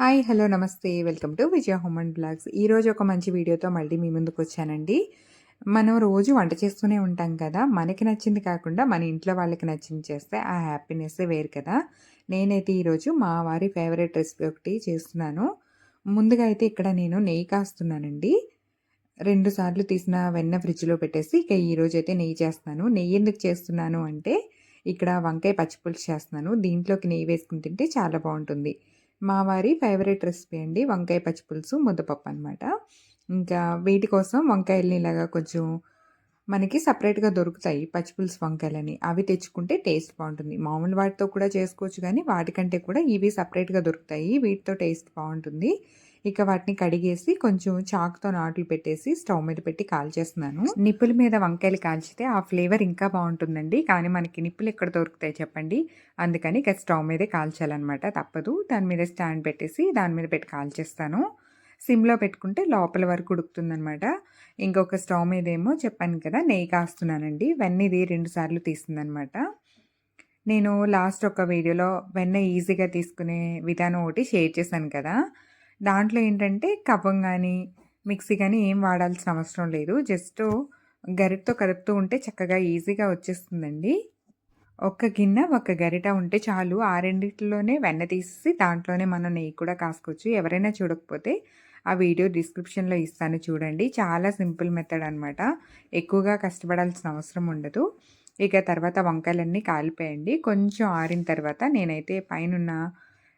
Hi hello నమస్తే. Welcome to Vijaya home and blogs. ఈరోజు ఒక మంచి వీడియోతో మళ్ళీ మీ ముందుకు వచ్చానండి. మనం రోజు వంట చేస్తూనే ఉంటాం కదా. మనకి నచ్చింది కాకుండా మన ఇంట్లో వాళ్ళకి నచ్చింది చేస్తే ఆ హ్యాపీనెస్ వేరు కదా. నేనైతే ఈరోజు మా వారి ఫేవరెట్ రెసిపీ ఒకటి చేస్తున్నాను. ముందుగా అయితే ఇక్కడ నేను నెయ్యి కాస్తున్నానండి. రెండు సార్లు తీసిన వెన్న ఫ్రిడ్జ్లో పెట్టేసి ఇక ఈరోజు అయితే నెయ్యి చేస్తాను నెయ్యి ఎందుకు చేస్తున్నాను అంటే ఇక్కడ వంకాయ పచ్చిపులుసు చేస్తున్నాను. దీంట్లోకి నెయ్యి వేసుకుని తింటే చాలా బాగుంటుంది. మా వారి ఫేవరెట్ రెసిపీ అండి వంకాయ పచ్చిపులుసు ముద్దపప్పు అనమాట ఇంకా వీటి కోసం వంకాయల్ని ఇలాగా కొంచెం మనకి సపరేట్గా దొరుకుతాయి పచ్చిపులుసు వంకాయలని. అవి తెచ్చుకుంటే టేస్ట్ బాగుంటుంది. మామూలు వాటితో కూడా చేసుకోవచ్చు కానీ వాటికంటే కూడా ఇవి సపరేట్గా దొరుకుతాయి. వీటితో టేస్ట్ బాగుంటుంది. ఇక వాటిని కడిగేసి కొంచెం చాకుతో నాట్లు పెట్టేసి స్టవ్ మీద పెట్టి కాల్చేస్తున్నాను. నిప్పుల మీద వంకాయలు కాల్చితే ఆ ఫ్లేవర్ ఇంకా బాగుంటుందండి. కానీ మనకి నిప్పులు ఎక్కడ దొరుకుతాయి చెప్పండి. అందుకని ఇక స్టవ్ మీదే కాల్చాలన్నమాట. తప్పదు. దాని మీద స్టాండ్ పెట్టేసి దాని మీద పెట్టి కాల్చేస్తాను. సిమ్లో పెట్టుకుంటే లోపల వరకు ఉడుకుతుందనమాట ఇంకొక స్టవ్ మీద ఏమో చెప్పాను కదా నెయ్యి కాస్తున్నానండి. వెన్న ఇది రెండు సార్లు తీస్తుందనమాట నేను లాస్ట్ ఒక వీడియోలో వెన్న ఈజీగా తీసుకునే విధానం ఒకటి షేర్ చేశాను కదా. దాంట్లో ఏంటంటే కవ్వం కానీ మిక్సీ కానీ ఏం వాడాల్సిన అవసరం లేదు. జస్ట్ గరిటతో కదుపుతూ ఉంటే చక్కగా ఈజీగా వచ్చేస్తుందండి. ఒక్క గిన్నె ఒక గరిట ఉంటే చాలు. ఆ రెండిట్లోనే వెన్న తీసి దాంట్లోనే మనం నెయ్యి కూడా కాసుకోవచ్చు. ఎవరైనా చూడకపోతే ఆ వీడియో డిస్క్రిప్షన్లో ఇస్తాను చూడండి. చాలా సింపుల్ మెథడ్ అనమాట ఎక్కువగా కష్టపడాల్సిన అవసరం ఉండదు. ఇక తర్వాత వంకాయలన్నీ కాలిపోయండి. కొంచెం ఆరిన తర్వాత నేనైతే పైన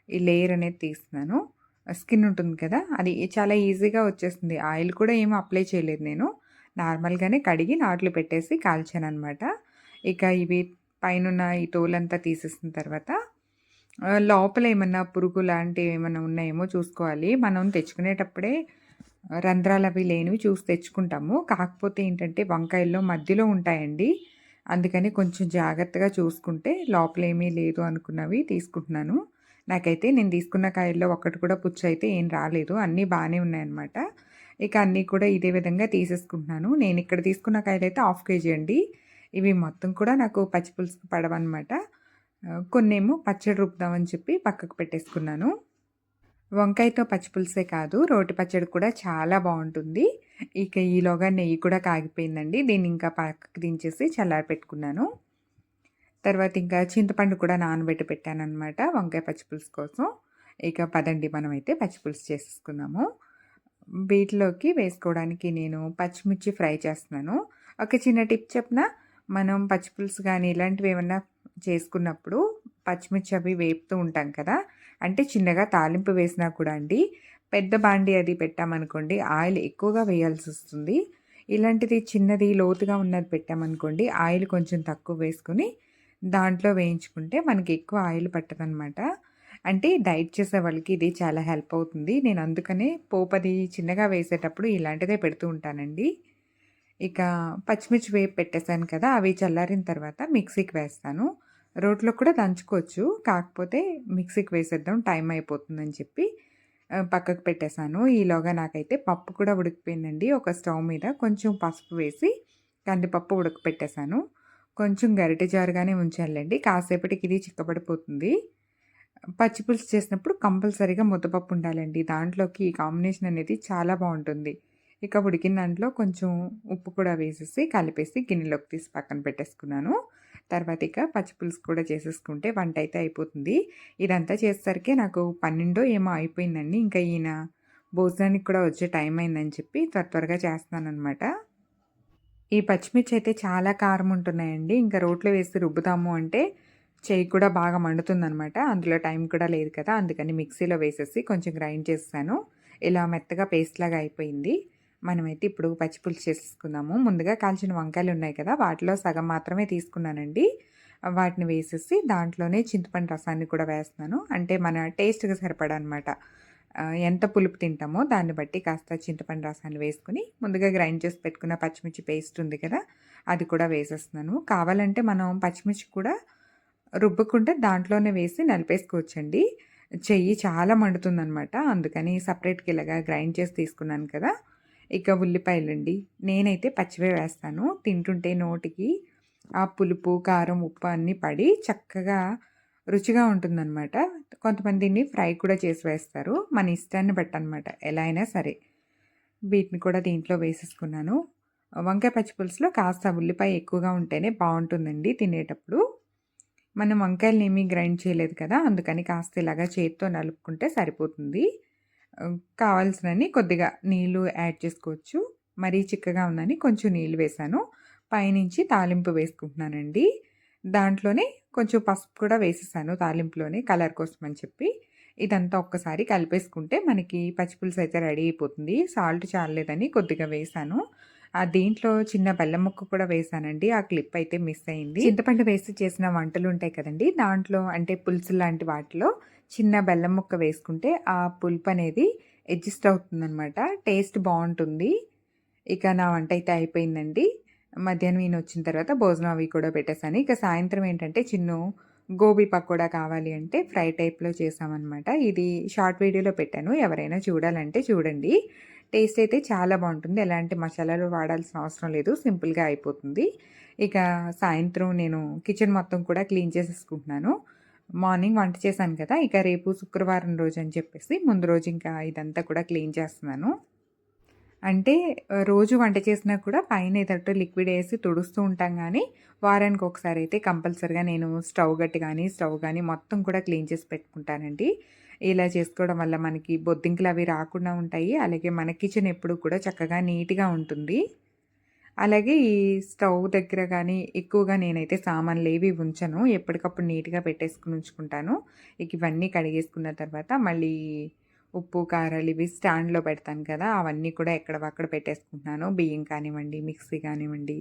ఈ లేయర్ అనేది తీస్తున్నాను. స్కిన్ ఉంటుంది కదా అది చాలా ఈజీగా వచ్చేస్తుంది. ఆయిల్ కూడా ఏమి అప్లై చేయలేదు నేను. నార్మల్గానే కడిగి నాట్లు పెట్టేసి కాల్చాను అనమాట ఇక ఇవి పైన ఈ తోలంతా తీసేసిన తర్వాత లోపల ఏమన్నా పురుగు లాంటివి ఏమైనా ఉన్నాయేమో చూసుకోవాలి. మనం తెచ్చుకునేటప్పుడే రంధ్రాలు అవి లేనివి చూసి తెచ్చుకుంటాము. కాకపోతే ఏంటంటే వంకాయల్లో మధ్యలో ఉంటాయండి. అందుకని కొంచెం జాగ్రత్తగా చూసుకుంటే లోపల ఏమీ లేదు అనుకున్నవి తీసుకుంటున్నాను. నాకైతే నేను తీసుకున్న కాయల్లో ఒక్కటి కూడా పుచ్చు అయితే ఏం రాలేదు. అన్నీ బాగానే ఉన్నాయన్నమాట. ఇక అన్నీ కూడా ఇదే విధంగా తీసేసుకుంటున్నాను. నేను ఇక్కడ తీసుకున్న కాయలు అయితే హాఫ్ కేజీ అండి. ఇవి మొత్తం కూడా నాకు పచ్చిపులుసుకు పడవన్నమాట. కొన్నేమో పచ్చడి రూపుదామని చెప్పి పక్కకు పెట్టేసుకున్నాను. వంకాయతో పచ్చిపులుసే కాదు రోటి పచ్చడి కూడా చాలా బాగుంటుంది. ఇక ఈలోగా నెయ్యి కూడా కాగిపోయిందండి. దీన్ని ఇంకా పక్కకు దించేసి చల్లారి పెట్టుకున్నాను తర్వాత ఇంకా చింతపండు కూడా నానబెట్టి పెట్టాను అనమాట వంకాయ పచ్చిపులుసు కోసం. ఇక పదండి మనం అయితే పచ్చిపులుసు చేసుకున్నాము వీటిలోకి వేసుకోవడానికి నేను పచ్చిమిర్చి ఫ్రై చేస్తున్నాను. ఒక చిన్న టిప్ చెప్పిన? మనం పచ్చిపులుసు కానీ ఇలాంటివి ఏమన్నా చేసుకున్నప్పుడు పచ్చిమిర్చి అవి వేపుతూ ఉంటాం కదా అంటే చిన్నగా తాలింపు వేసినా కూడా అండి పెద్ద బాండి అది పెట్టామనుకోండి ఆయిల్ ఎక్కువగా వేయాల్సి వస్తుంది. ఇలాంటిది చిన్నది లోతుగా ఉన్నది పెట్టామనుకోండి ఆయిల్ కొంచెం తక్కువ వేసుకుని దాంట్లో వేయించుకుంటే మనకి ఎక్కువ ఆయిల్ పట్టదనమాట అంటే డైట్ చేసే వాళ్ళకి ఇది చాలా హెల్ప్ అవుతుంది. నేను అందుకనే పోపది చిన్నగా వేసేటప్పుడు ఇలాంటిదే పెడుతూ ఉంటానండి. ఇక పచ్చిమిర్చి వేపు పెట్టేశాను కదా అవి చల్లారిన తర్వాత మిక్సీకి వేస్తాను. రోట్లో కూడా దంచుకోవచ్చు. కాకపోతే మిక్సీకి వేసేద్దాం టైం అయిపోతుందని చెప్పి పక్కకు పెట్టేశాను. ఈలోగా నాకైతే పప్పు కూడా ఉడికిపోయిందండి. ఒక స్టవ్ మీద కొంచెం పసుపు వేసి కందిపప్పు ఉడకపెట్టేశాను. కొంచెం గరిటె జారుగానే ఉంచాలండి కాసేపటికి ఇది చిక్కబడిపోతుంది. పచ్చిపులుసు చేసినప్పుడు కంపల్సరీగా ముద్దపప్పు ఉండాలండి. దాంట్లోకి ఈ కాంబినేషన్ అనేది చాలా బాగుంటుంది. ఇక ఉడికిన దాంట్లో కొంచెం ఉప్పు కూడా వేసేసి కలిపేసి గిన్నెలోకి తీసి పక్కన పెట్టేసుకున్నాను. తర్వాత ఇక పచ్చిపులుసు కూడా చేసేసుకుంటే వంట అయితే అయిపోతుంది. ఇదంతా చేసేసరికి నాకు పన్నెండో ఏమో అయిపోయిందండి. ఇంకా ఈయన భోజనానికి కూడా వచ్చే టైం అయిందని చెప్పి త్వర త్వరగా చేస్తున్నాను అనమాట ఈ పచ్చిమిర్చి అయితే చాలా కారం ఉంటున్నాయండి ఇంకా రోట్లో వేసి రుబ్బుతాము అంటే చేయి కూడా బాగా మండుతుందనమాట అందులో టైం కూడా లేదు కదా అందుకని మిక్సీలో వేసేసి కొంచెం గ్రైండ్ చేస్తాను ఇలా మెత్తగా పేస్ట్ లాగా అయిపోయింది. మనమైతే ఇప్పుడు పచ్చిపులుసు చేసుకుందాము. ముందుగా కాల్చిన వంకాయలు ఉన్నాయి కదా వాటిలో సగం మాత్రమే తీసుకున్నానండి. వాటిని వేసేసి దాంట్లోనే చింతపండు రసాన్ని కూడా వేస్తున్నాను. అంటే మన టేస్ట్గా సరిపడా అనమాట ఎంత పులుపు తింటామో దాన్ని బట్టి కాస్త చింతపండు రసాన్ని వేసుకుని ముందుగా గ్రైండ్ చేసి పెట్టుకున్న పచ్చిమిర్చి పేస్ట్ ఉంది కదా అది కూడా వేసేస్తున్నాను. కావాలంటే మనం పచ్చిమిర్చి కూడా రుబ్బుకుంటే దాంట్లోనే వేసి నలిపేసుకోవచ్చండి. చెయ్యి చాలా మండుతుందనమాట అందుకని సపరేట్గా ఇలాగా గ్రైండ్ చేసి తీసుకున్నాను కదా. ఇక ఉల్లిపాయలండి నేనైతే పచ్చివే వేస్తాను. తింటుంటే నోటికి ఆ పులుపు కారం ఉప్పు అన్నీ పడి చక్కగా రుచిగా ఉంటుందన్నమాట. కొంతమంది దీన్ని ఫ్రై కూడా చేసి వేస్తారు. మన ఇష్టాన్ని బట్టి అనమాట ఎలా అయినా సరే. వీటిని కూడా దీంట్లో వేసేసుకున్నాను. వంకాయ పచ్చిపులుసులో కాస్త ఉల్లిపాయ ఎక్కువగా ఉంటేనే బాగుంటుందండి తినేటప్పుడు. మనం వంకాయలని ఏమీ గ్రైండ్ చేయలేదు కదా అందుకని కాస్త ఇలాగా చేతితో నలుపుకుంటే సరిపోతుంది. కావాల్సినని కొద్దిగా నీళ్ళు యాడ్ చేసుకోవచ్చు. మరీ చిక్కగా ఉందని కొంచెం నీళ్ళు వేసాను పైనుంచి తాలింపు వేసుకుంటున్నానండి. దాంట్లోనే కొంచెం పసుపు కూడా వేసేసాను తాలింపులోనే కలర్ కోసం అని చెప్పి. ఇదంతా ఒక్కసారి కలిపేసుకుంటే మనకి పచ్చిపులుసు అయితే రెడీ అయిపోతుంది. సాల్ట్ చాలేదని కొద్దిగా వేసాను. ఆ దీంట్లో చిన్న బెల్లం ముక్క కూడా వేసానండి. ఆ క్లిప్ అయితే మిస్ అయింది. చింతపండు వేసి చేసిన వంటలు ఉంటాయి కదండి. దాంట్లో అంటే పులుసు లాంటి వాటిలో చిన్న బెల్లం ముక్క వేసుకుంటే ఆ పులుపు అనేది అడ్జస్ట్ అవుతుందన్నమాట. టేస్ట్ బాగుంటుంది. ఇక నా వంట అయితే అయిపోయిందండి. మధ్యాహ్నం ఈయన వచ్చిన తర్వాత భోజనం అవి కూడా పెట్టేశాను. ఇక సాయంత్రం ఏంటంటే చిన్ను గోబీ పకోడా కావాలి అంటే ఫ్రై టైప్లో చేసామన్నమాట ఇది షార్ట్ వీడియోలో పెట్టాను. ఎవరైనా చూడాలంటే చూడండి. టేస్ట్ అయితే చాలా బాగుంటుంది. ఎలాంటి మసాలాలు వాడాల్సిన అవసరం లేదు. సింపుల్గా అయిపోతుంది. ఇక సాయంత్రం నేను కిచెన్ మొత్తం కూడా క్లీన్ చేసేసుకుంటున్నాను. మార్నింగ్ వంట చేశాను కదా. ఇక రేపు శుక్రవారం రోజు అని చెప్పేసి ముందు రోజు ఇంకా ఇదంతా కూడా క్లీన్ చేస్తున్నాను. అంటే రోజు వంట చేసినా కూడా పైన ఏదట్టు లిక్విడ్ వేసి తుడుస్తూ ఉంటాం కానీ వారానికి ఒకసారి అయితే కంపల్సరిగా నేను స్టవ్ గట్టి కానీ స్టవ్ కానీ మొత్తం కూడా క్లీన్ చేసి పెట్టుకుంటానండి. ఇలా చేసుకోవడం వల్ల మనకి బొద్దింకలు అవి రాకుండా ఉంటాయి. అలాగే మన కిచెన్ ఎప్పుడు కూడా చక్కగా నీట్గా ఉంటుంది. అలాగే ఈ స్టవ్ దగ్గర కానీ ఎక్కువగా నేనైతే సామాన్లు ఏవి ఉంచను. ఎప్పటికప్పుడు నీట్గా పెట్టేసుకుని ఉంచుకుంటాను. ఇక ఇవన్నీ కడిగేసుకున్న తర్వాత మళ్ళీ ఉప్పు కారాలు ఇవి స్టాండ్లో పెడతాను కదా! అవన్నీ కూడా ఎక్కడవక్కడ పెట్టేసుకుంటున్నాను. బియ్యం కానివ్వండి మిక్సీ కానివ్వండి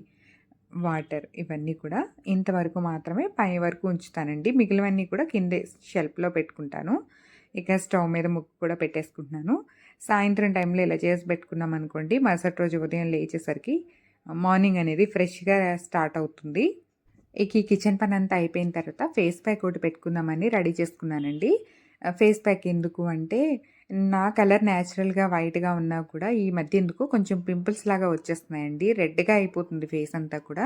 వాటర్ ఇవన్నీ కూడా ఇంతవరకు మాత్రమే పై వరకు ఉంచుతానండి. మిగిలివన్నీ కూడా కిందే షెల్ఫ్లో పెట్టుకుంటాను. ఇక స్టవ్ మీద ముక్కు కూడా పెట్టేసుకుంటున్నాను. సాయంత్రం టైంలో ఇలా చేసి పెట్టుకున్నాం అనుకోండి మరుసటి రోజు ఉదయం లేచేసరికి మార్నింగ్ అనేది ఫ్రెష్గా స్టార్ట్ అవుతుంది. ఇక ఈ కిచెన్ పని అంతా అయిపోయిన తర్వాత ఫేస్ ప్యాక్ ఒకటి పెట్టుకుందామని రెడీ చేసుకున్నానండి. ఫేస్ ప్యాక్ ఎందుకు అంటే నా కలర్ న్యాచురల్గా వైట్గా ఉన్నా కూడా ఈ మధ్య ఎందుకు కొంచెం పింపుల్స్ లాగా వచ్చేస్తున్నాయండి. రెడ్గా అయిపోతుంది ఫేస్ అంతా కూడా.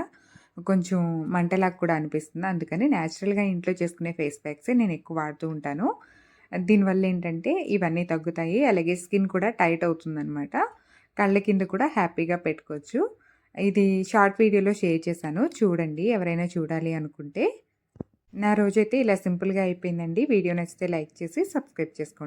కొంచెం మంటలాగా కూడా అనిపిస్తుంది. అందుకని న్యాచురల్గా ఇంట్లో చేసుకునే ఫేస్ ప్యాక్సే నేను ఎక్కువ వాడుతూ ఉంటాను. దీనివల్ల ఏంటంటే ఇవన్నీ తగ్గుతాయి. అలాగే స్కిన్ కూడా టైట్ అవుతుందనమాట కళ్ళ కింద కూడా హ్యాపీగా పెట్టుకోవచ్చు. ఇది షార్ట్ వీడియోలో షేర్ చేశాను. చూడండి ఎవరైనా చూడాలి అనుకుంటే. నా రోజైతే ఇలా సింపుల్గా అయిపోయిందండి. వీడియో నచ్చితే లైక్ చేసి సబ్స్క్రైబ్ చేసుకోండి.